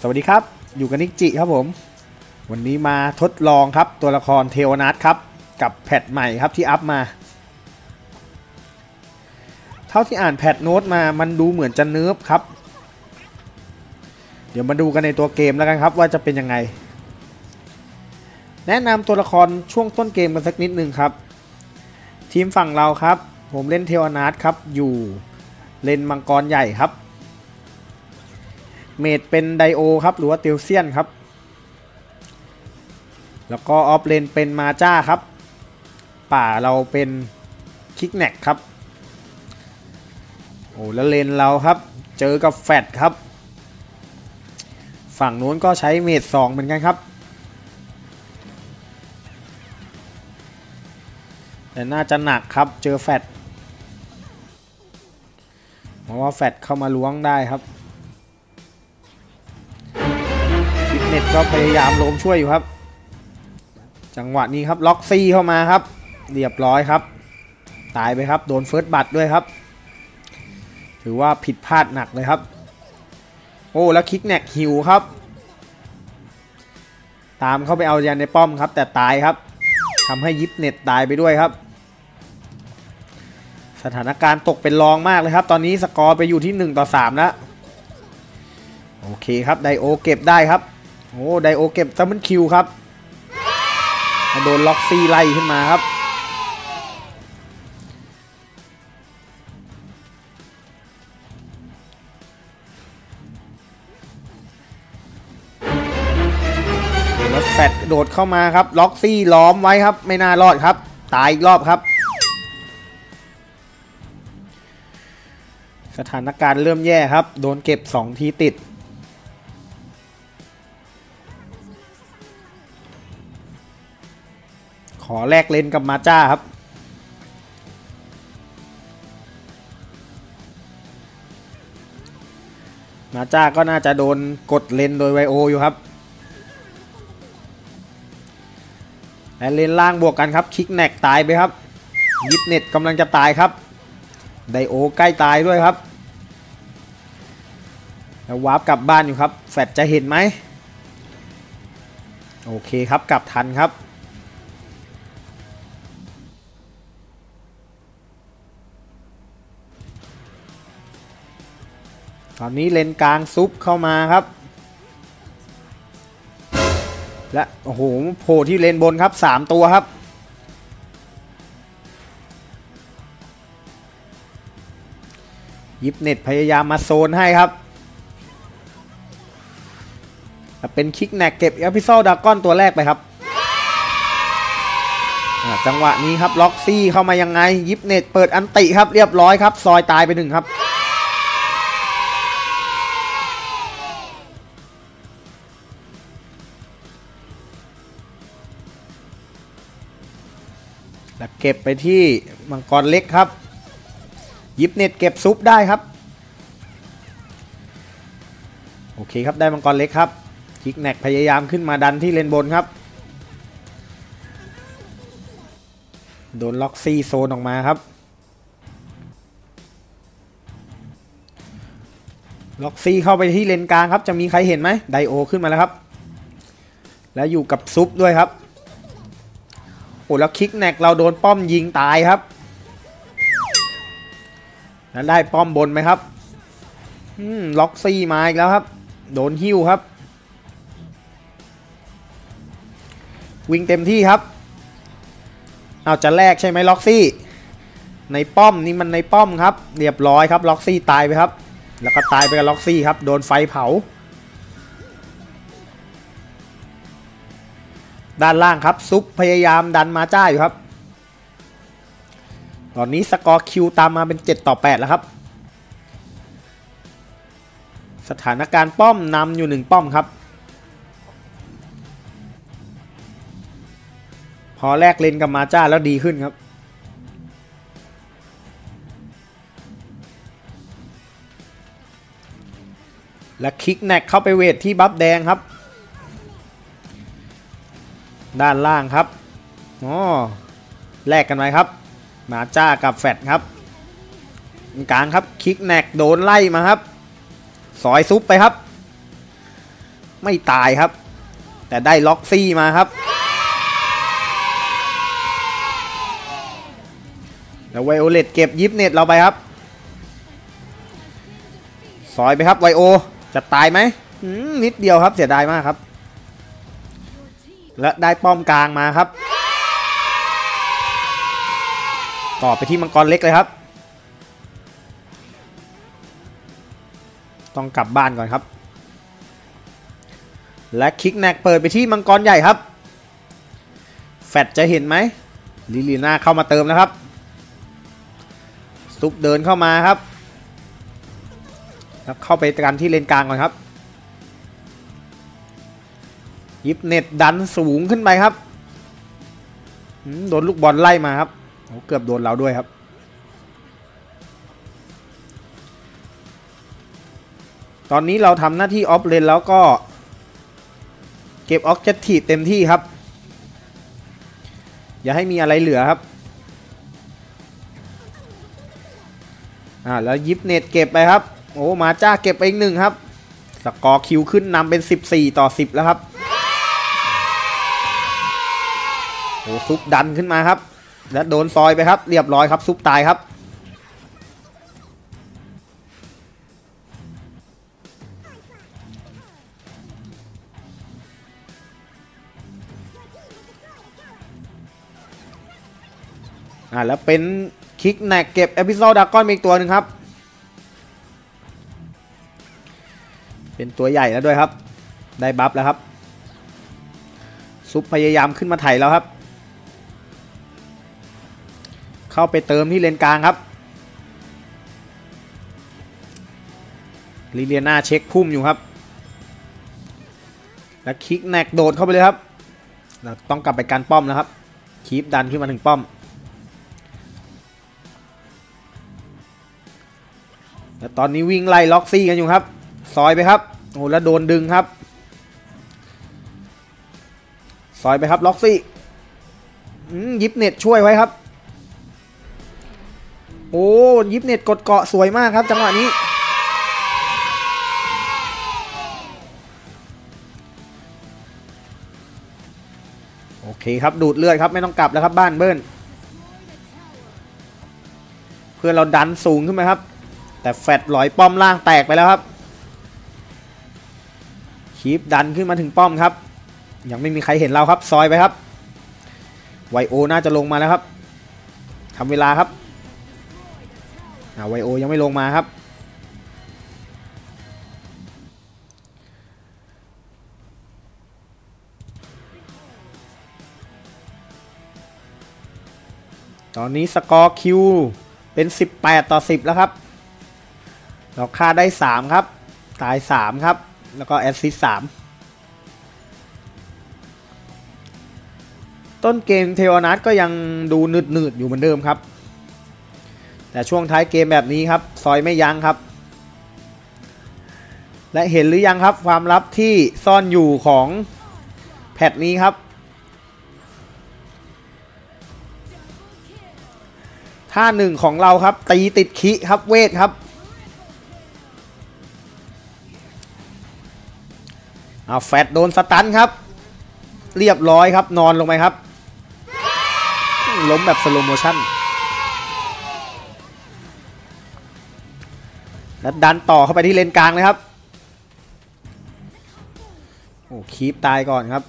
สวัสดีครับ อยู่กับนิกจิครับผม วันนี้มาทดลองครับตัวละครเทวนัทครับกับแพทใหม่ครับที่อัพมา เท่าที่อ่านแพทโน้ตมามันดูเหมือนจะเนิร์ฟครับ เดี๋ยวมาดูกันในตัวเกมแล้วกันครับว่าจะเป็นยังไง แนะนำตัวละครช่วงต้นเกมกันสักนิดนึงครับ ทีมฝั่งเราครับ ผมเล่นเทวนัทครับอยู่เลนมังกรใหญ่ครับ เมดเป็นไดโอครับหรือว่าเตลเซียนครับ แล้วก็ออฟเลนเป็นมาจ้าครับ ป่าเราเป็นคิกแนกครับโอ้แล้วเลนเราครับเจอกับแฟดครับ ฝั่งนู้นก็ใช้เมดสองเหมือนกันครับแต่น่าจะหนักครับเจอแฟดเพราะว่าแฟดเข้ามาล้วงได้ครับ ก็พยายามโลมช่วยอยู่ครับ จังหวะนี้ครับล็อกซี่เข้ามาครับ เรียบร้อยครับ ตายไปครับโดนเฟิร์สบัตด้วยครับ ถือว่าผิดพลาดหนักเลยครับ โอ้แล้วคิกแนกฮิวครับ ตามเข้าไปเอายันในป้อมครับ แต่ตายครับทำให้ยิปเน็ตตายไปด้วยครับ สถานการณ์ตกเป็นรองมากเลยครับ ตอนนี้สกอร์ไปอยู่ที่ 1 ต่อ3แล้วโอเคครับไดโอเก็บได้ครับ โอ้ไดโอเก็บซัมเบิลคิวครับโดนล็อกซี่ไล่ขึ้นมาครับแล้วแฟดโดดเข้ามาครับ ล็อกซี่ล้อมไว้ครับ ไม่น่ารอดครับ ตายอีกรอบครับ สถานการณ์เริ่มแย่ครับ โดนเก็บ 2 ทีติด ขอแลกเลนกับมาจ้าครับ มาจ้าก็น่าจะโดนกดเลนโดยไวโออยู่ครับและเลนล่างบวกกันครับคิกแนกตายไปครับยิปเน็ตกำลังจะตายครับไดโอใกล้ตายด้วยครับแล้ววาร์ปกลับบ้านอยู่ครับแฟดจะเห็นไหมโอเคครับกลับทันครับ ตอนนี้เลนกลางซุปเข้ามาครับ และโอ้โหโผล่ที่เลนบนครับ 3 ตัวครับ ยิปเน็ตพยายามมาโซนให้ครับเป็นคิกแนกเก็บเอพิโซดากอนตัวแรกไปครับจังหวะนี้ครับล็อกซี่เข้ามายังไง ยิปเน็ตเปิดอันติครับเรียบร้อยครับ ซอยตายไปหนึ่งครับ แล้วเก็บไปที่มังกรเล็กครับยิปเน็ตเก็บซุปได้ครับ โอเคครับได้มังกรเล็กครับคิกแนกพยายามขึ้นมาดันที่เลนบนครับ โดนล็อกซี่โซนออกมาครับ ล็อกซี่เข้าไปที่เลนกลางครับ จะมีใครเห็นไหมไดโอขึ้นมาแล้วครับ แล้วอยู่กับซุปด้วยครับ โอ้แล้วคิกแนกเราโดนป้อมยิงตายครับ แล้วได้ป้อมบนไหมครับอืมล็อกซี่มาอีกแล้วครับ โดนหิ้วครับ วิ่งเต็มที่ครับ เอาจะแลกใช่ไหมล็อกซี่ ในป้อมนี่มันในป้อมครับ เรียบร้อยครับล็อกซี่ตายไปครับ แล้วก็ตายไปกับล็อกซี่ครับ โดนไฟเผา ด้านล่างครับซุปพยายามดันมาจ้าอยู่ครับ ตอนนี้สกอร์คิวตามมาเป็น 7 ต่อ 8 แล้วครับ สถานการณ์ป้อมนำอยู่ 1 ป้อมครับ พอแลกเลนกับมาจ้าแล้วดีขึ้นครับและคิกแนกเข้าไปเวทที่บัฟแดงครับ ด้านล่างครับอ๋อแลกกันไว้ครับ มาจ้ากับแฟดครับกลางครับคิกแนกโดนไล่มาครับ สอยซุปไปครับ ไม่ตายครับ แต่ได้ล็อกซี่มาครับ แล้วไวโอเลตเก็บยิปเน็ตเราไปครับซอยไปครับไวโอจะตายไหมมนิดเดียวครับเสียดายมากครับ และได้ป้อมกลางมาครับ ต่อไปที่มังกรเล็กเลยครับ ต้องกลับบ้านก่อนครับ และคิกแนกเปิดไปที่มังกรใหญ่ครับ แฟดจะเห็นไหมลิลีน่าเข้ามาเติมแล้วครับซุปเดินเข้ามาครับแล้วเข้าไปกันที่เลนกลางก่อนครับ ยิบเน็ตดันสูงขึ้นไปครับโดนลูกบอลไล่มาครับโอ้เกือบโดนเราด้วยครับ ตอนนี้เราทำหน้าที่ออฟเลนแล้วก็เก็บออกเจตทีเต็มที่ครับ อย่าให้มีอะไรเหลือครับอ่าแล้วยิปเน็ตเก็บไปครับ โอ้มาจ้าเก็บไปอีกหนึ่งครับ สกอร์คิวขึ้นนำเป็น 14 ต่อ 10 แล้วครับ โอ้ซุปดันขึ้นมาครับ แล้วโดนซอยไปครับ เรียบร้อยครับ ซุปตายครับอ่าแล้วเป็นคิกแนกเก็บเอพิโซดดากอนอีกตัวหนึ่งครับ เป็นตัวใหญ่แล้วด้วยครับ ได้บัฟแล้วครับ ซุปพยายามขึ้นมาไถ่แล้วครับ เข้าไปเติมที่เลนกลางครับลิเลียนาเช็คพุ่มอยู่ครับ แล้วคิกแนกโดดเข้าไปเลยครับเราต้องกลับไปการป้อมนะครับ คีปดันขึ้นมาถึงป้อม แล้วตอนนี้วิ่งไล่ล็อกซี่กันอยู่ครับ ซอยไปครับ โอ้แล้วโดนดึงครับ ซอยไปครับล็อกซี่ยิปเน็ตช่วยไว้ครับ อ้ยิปเน็ตกดเกาะสวยมากครับจังหวะนี้โอเคครับดูดเลือดครับไม่ต้องกลับแล้วครับบ้านเบิ้ลเพื่อนเราดันสูงขึ้นไหมครับ แต่แฟดลอยป้อมล่างแตกไปแล้วครับคีปดันขึ้นมาถึงป้อมครับ ยังไม่มีใครเห็นเราครับซอยไปครับไวโอน่าจะลงมาแล้วครับทำเวลาครับ ไวโอยังไม่ลงมาครับ ตอนนี้สกอร์คิวเป็น 18 ต่อ 10 แล้วครับเราฆ่าได้ 3 ครับ ตาย 3 ครับ แล้วก็แอสซิสต์3ต้นเกมเทวนัทก็ยังดูหนืดๆอยู่เหมือนเดิมครับ แต่ช่วงท้ายเกมแบบนี้ครับ ซอยไม่ยั้งครับ และเห็นหรือยังครับความลับที่ซ่อนอยู่ของแพทนี้ครับ ท่าหนึ่งของเราครับ ตีติดคิครับเวทครับเอาแฟดโดนสตันครับ เรียบร้อยครับนอนลงไปครับ ล้มแบบสโลโมชั่น แล้วดันต่อเข้าไปที่เลนกลางเลยครับโอ้คีปตายก่อนครับ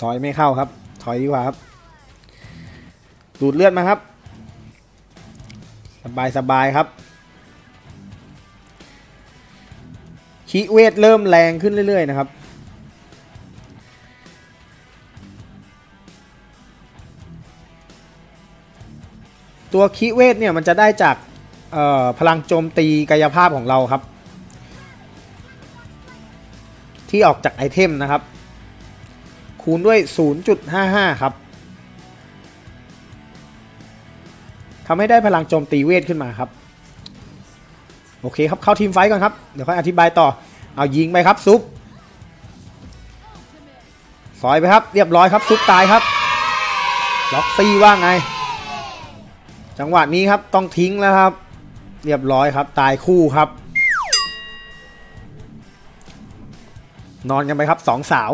ซอยไม่เข้าครับ ถอยดีกว่าครับ ดูดเลือดมาครับ สบายสบายครับคีเวทเริ่มแรงขึ้นเรื่อยๆนะครับ ตัวคีเวทเนี่ยมันจะได้จากพลังโจมตีกายภาพของเราครับ ที่ออกจากไอเทมนะครับ คูณด้วย 0.55 ครับทำให้ได้พลังโจมตีเวทขึ้นมาครับ โอเคครับ เข้าทีมไฟก่อนครับ เดี๋ยวค่อยอธิบายต่อ เอายิงไปครับซุปซอยไปครับ เรียบร้อยครับซุปตายครับ ล็อกซี่ว่าไง จังหวะนี้ครับต้องทิ้งแล้วครับ เรียบร้อยครับตายคู่ครับ นอนกันไปครับสองสาว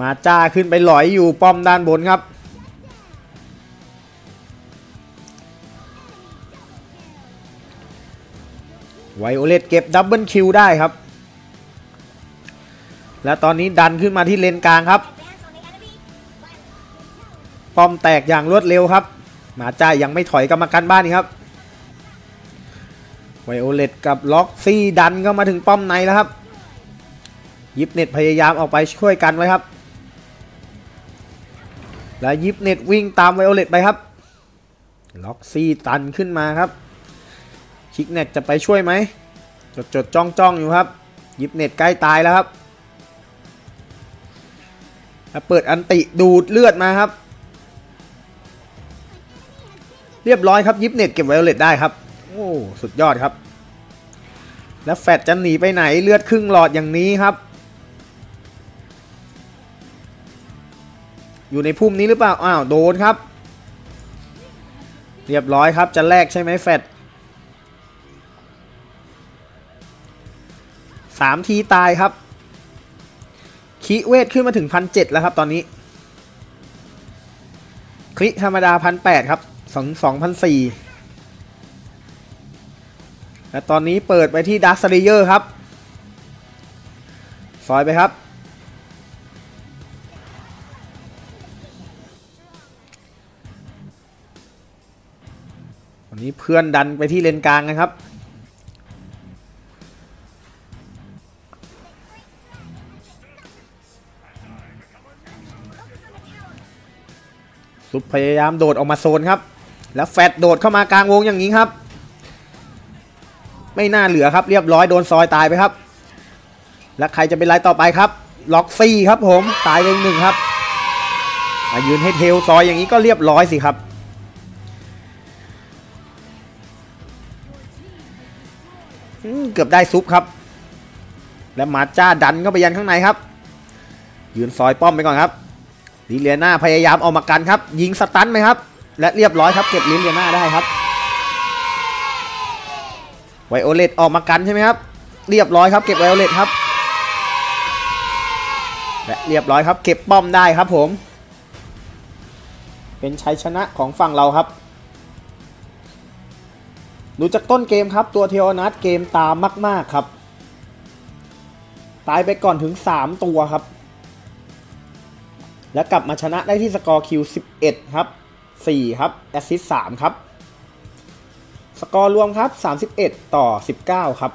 มาจ้าขึ้นไปหลอยอยู่ป้อมด้านบนครับ ไวโอเลตเก็บดับเบิลคิวได้ครับ และตอนนี้ดันขึ้นมาที่เลนกลางครับ ป้อมแตกอย่างรวดเร็วครับ มาจ้ายังไม่ถอยกรรมการบ้านนี่ครับไวโอเลตกับล็อกซี่ดันก็มาถึงป้อมในแล้วครับ ยิปเน็ตพยายามออกไปช่วยกันไว้ครับ แล้วยิปเน็ตวิ่งตามไวโอเลตไปครับล็อกซี่ตันขึ้นมาครับชิกเน็ตจะไปช่วยไหมจดจดจ้องจ้องอยู่ครับ ยิปเน็ตใกล้ตายแล้วครับแล้วเปิดอันติดูดเลือดมาครับ เรียบร้อยครับยิปเน็ตเก็บไวโอเลตได้ครับ โอ้สุดยอดครับ แล้วแฟดจะหนีไปไหนเลือดครึ่งหลอดอย่างนี้ครับ อยู่ในพุ่มนี้หรือเปล่า อ้าวโดนครับ เรียบร้อยครับจะแลกใช่ไหมแฟดสามทีตายครับคิเวทขึ้นมาถึงพันเแล้วครับตอนนี้ คลิธรรมดาพันแครับ สองสองพันสี่และตอนนี้เปิดไปที่ดักสเลเยอร์ครับ ซอยไปครับ วันนี้เพื่อนดันไปที่เลนกลางนะครับซุปพยายามโดดออกมาโซนครับ แล้วแฟดโดดเข้ามากลางวงอย่างนี้ครับ ไม่น่าเหลือครับเรียบร้อยโดนซอยตายไปครับ แล้วใครจะเป็นไรต่อไปครับ ล็อกซี่ครับผมตายไปหนึ่งครับมายืนให้เทลซอยอย่างนี้ก็เรียบร้อยสิครับ เกือบได้ซุปครับ แล้วมาจ้าดันเข้าไปยันข้างในครับ ยืนซอยป้อมไปก่อนครับลิเลียนาพยายามออกมากันครับ ยิงสตันไหมครับ และเรียบร้อยครับเก็บลิ้นเลียนาได้ครับ ไวโอเลตออกมากันใช่ไหมครับ เรียบร้อยครับเก็บไวโอเลตครับ และเรียบร้อยครับเก็บป้อมได้ครับผม เป็นชัยชนะของฝั่งเราครับดูจากต้นเกมครับตัวเทโอนัสเกมตามมาก ๆครับ ตายไปก่อนถึง 3 ตัวครับ แล้วกลับมาชนะได้ที่สกอร์คิว 11 ครับ 4 ครับ แอสซิสต์3ครับ สกอร์รวมครับ 31 ต่อ 19 ครับ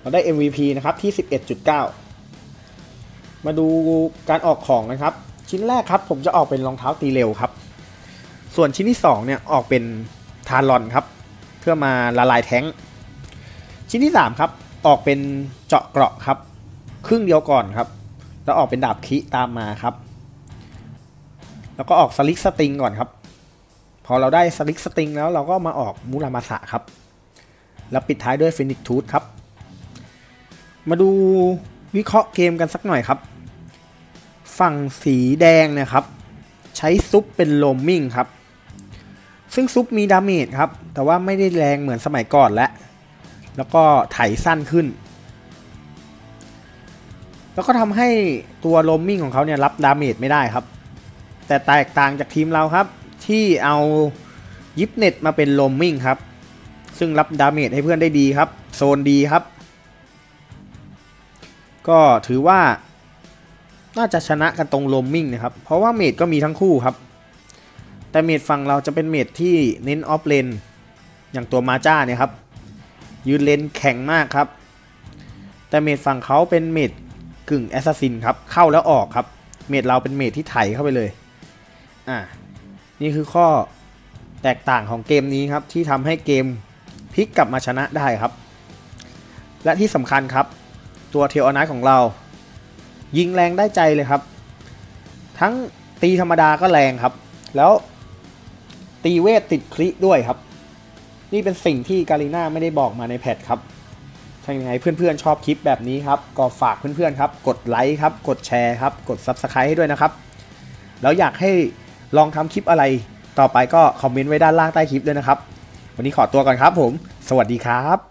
เราได้ MVP นะครับที่ 11.9 มาดูการออกของนะครับ ชิ้นแรกครับผมจะออกเป็นรองเท้าตีเร็วครับ ส่วนชิ้นที่ 2 เนี่ย ออกเป็นทารอนครับ เพื่อมาละลายแท้ง ชิ้นที่ 3 ครับ ออกเป็นเจาะเกราะครับ ครึ่งเดียวก่อนครับ แล้วออกเป็นดาบคิตามมาครับ แล้วก็ออกสลิกสติงก่อนครับ พอเราได้สลิกสติงแล้วเราก็มาออกมูรามาสะครับ แล้วปิดท้ายด้วยฟินิกทูธครับ มาดูวิเคราะห์เกมกันสักหน่อยครับ ฝั่งสีแดงนะครับ ใช้ซุปเป็นโลมมิ่งครับ ซึ่งซุปมีดาเมจครับ แต่ว่าไม่ได้แรงเหมือนสมัยก่อนแล้วแล้วก็ไถสั้นขึ้น แล้วก็ทำให้ตัวโลมมิ่งของเขาเนี่ยรับดาเมจไม่ได้ครับ แต่แตกต่างจากทีมเราครับ ที่เอายิปเน็ตมาเป็นโลมมิ่งครับ ซึ่งรับดาเมจให้เพื่อนได้ดีครับ โซนดีครับ ก็ถือว่าน่าจะชนะกันตรงโลมมิ่งนะครับ เพราะว่าเมดก็มีทั้งคู่ครับ แต่เมดฝั่งเราจะเป็นเมดที่เน้นออฟเลนอย่างตัวมาจ้าเนี่ยครับยืนเลนแข็งมากครับ แต่เมดฝั่งเขาเป็นเมดกึ่งแอสซัสซินครับ เข้าแล้วออกครับ เมดเราเป็นเมดที่ไถเข้าไปเลย อ่านี่คือข้อแตกต่างของเกมนี้ครับที่ทำให้เกมพลิกกลับมาชนะได้ครับ และที่สำคัญครับ ตัวเทลอนัทของเรา ยิงแรงได้ใจเลยครับ ทั้งตีธรรมดาก็แรงครับ แล้วตีเวทติดคลิด้วยครับ นี่เป็นสิ่งที่กาลิน่าไม่ได้บอกมาในแพทครับถ้าอย่างไรเพื่อนๆชอบคลิปแบบนี้ครับ ก็ฝากเพื่อนๆครับ กดไลค์ครับ กดแชร์ครับ กด Subscribe ให้ด้วยนะครับ แล้วอยากให้ ลองทำคลิปอะไรต่อไปก็คอมเมนต์ไว้ด้านล่างใต้คลิปด้วยนะครับ วันนี้ขอตัวก่อนครับผม สวัสดีครับ